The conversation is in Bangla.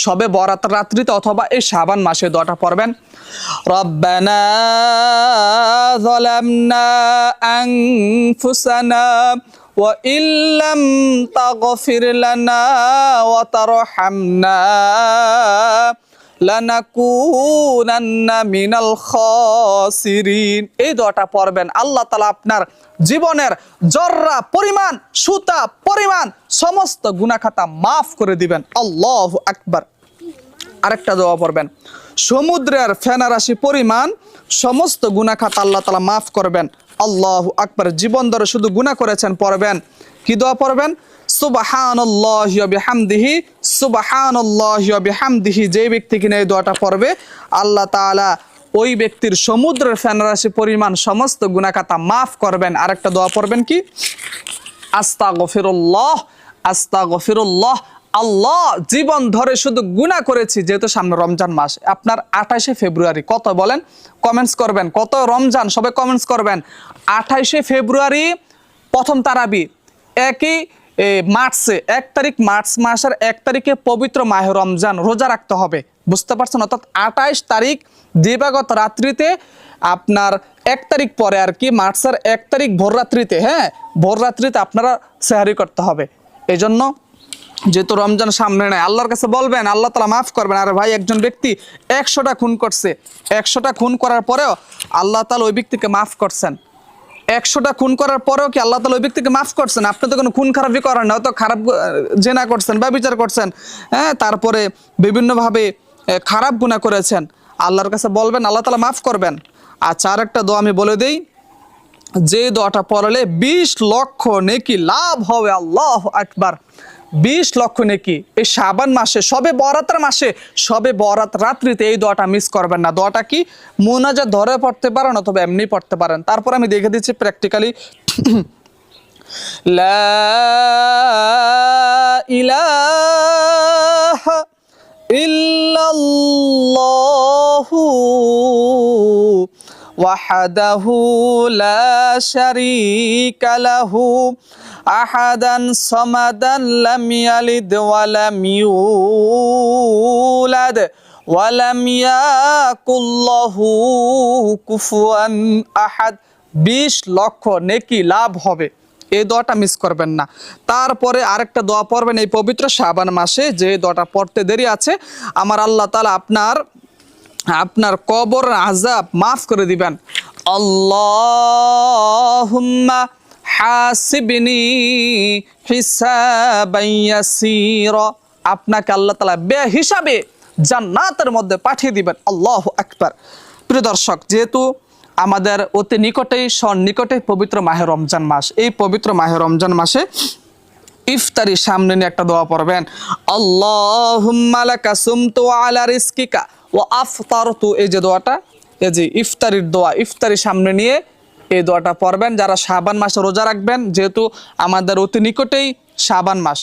সবে বরাত রাত্রিতে অথবা এই শাবান মাসে দোয়াটা পড়বেন রব্বানা ظلمنا أنفسنا وإن لم تغفر لنا وترحمنا লানাকুনান্না মিনাল খাসিরিন। এই দোয়াটা পড়বেন। আল্লাহ তাআলা আপনার জীবনের জররা পরিমাণ, সুতা পরিমাণ, সমস্ত গুনাহ-খাতা মাফ করে দিবেন। আল্লাহু আকবার। আরেকটা দোয়া পড়বেন। সমুদ্রের ফেনারাশি পরিমাণ, সমস্ত গুনাখাত আল্লাহ তালা মাফ করবেন। আল্লাহ আকবার। জীবন ধরে শুধু গুনাহ করেছেন, পড়বেন। কি দোয়া পড়বেন? সুবাহানল্লাহি ওয়া বিহামদিহি, সুবাহানল্লাহি ওয়া বিহামদিহি যে ব্যক্তি কিনা এই দোয়াটা পড়বে, আল্লাহ তাআলা ওই ব্যক্তির সমুদ্রের ফেনারাশি পরিমাণ সমস্ত গুনাখাতা মাফ করবেন। আরেকটা দোয়া পড়বেন কি? আস্তা গফিরুল্লাহ আস্তা গফিরুল্লাহ আল্লাহ জীবন ধরে শুধু গুণা করেছি, যেহেতু সামনে রমজান মাস। আপনার আঠাশে ফেব্রুয়ারি কত বলেন? কমেন্টস করবেন। কত রমজান? সবাই কমেন্টস করবেন। আঠাইশে ফেব্রুয়ারি প্রথম তারাবি। একই মার্চে, এক তারিখ মার্চ মাসের এক তারিখে পবিত্র মাহে রমজান রোজা রাখতে হবে। বুঝতে পারছেন? অর্থাৎ আঠাইশ তারিখ দিবাগত রাত্রিতে আপনার এক তারিখ পরে আর কি মার্চের এক তারিখ ভোররাত্রিতে হ্যাঁ? ভোররাত্রিতে আপনারা সেহারি করতে হবে। এই জন্য যেহেতু রমজান সামনে নেয় আল্লাহর কাছে বলবেন, আল্লাহ তালা মাফ করবেন। আরে ভাই, একজন ব্যক্তি একশোটা খুন করছে। একশোটা খুন করার পরেও আল্লাহ তালা ওই ব্যক্তিকে মাফ করছেন। একশোটা খুন করার পরেও কি আল্লাহ তালা ওই ব্যক্তিকে মাফ করছেন? আপনি তো কোনো খুন খারাপই করেন না অত খারাপ জেনা করছেন বা বিচার করছেন। হ্যাঁ তারপরে বিভিন্নভাবে খারাপ গুণা করেছেন। আল্লাহর কাছে বলবেন, আল্লাহ তালা মাফ করবেন। আচ্ছা আর একটা দোয়া আমি বলে দিই। যে দোয়াটা পড়লে বিশ লক্ষ নেকি লাভ হবে, আল্লাহ আকবার। বিশ লক্ষ নেকি। এই শাবান মাসে, সবে বরাতের মাসে, সবে বরাত রাত্রিতে এই দোয়াটা মিস করবেন না। দোয়াটা কি? মোনাজা ধরে পড়তে পারেন অথবা এমনি পড়তে পারেন। তারপর আমি দেখে দিচ্ছি প্র্যাকটিক্যালি লা ইল্লাল্লাহু। وحده لا شريك له أحدا صمدا لم يلد ولم يولد ولم يكن له كفوا أحد বিশ লক্ষ নেকি লাভ হবে এই দোয়াটা মিস করবেন না তারপরে আরেকটা দোয়া পড়বেন এই পবিত্র শাবান মাসে যে দোয়াটা পড়তে দেরি আছে আমার আল্লাহ তালা আপনার আপনার কবর আজাব মাফ করে দিবেন। আল্লাহুম্মা হাসিবনি হিসাবান ইয়াসীরা। আপনাকে আল্লাহ তাআলা বে হিসাবে জান্নাতের মধ্যে পাঠিয়ে দিবেন। আল্লাহু আকবার। প্রিয় দর্শক, যেহেতু আমাদের অতি নিকটেই, সন্নিকটে পবিত্র মাহে রমজান মাস, এই পবিত্র মাহে রমজান মাসে ইফতারি সামনে নিয়ে একটা দোয়া পড়বেন। আল্লাহুম্মা লাকা সুমতু আলা এই যে দোয়াটা, এই যে ইফতারির দোয়া ইফতারি সামনে নিয়ে এই দোয়াটা পড়বেন। যারা সাবান মাসে রোজা রাখবেন, যেহেতু আমাদের অতি নিকটেই সাবান মাস।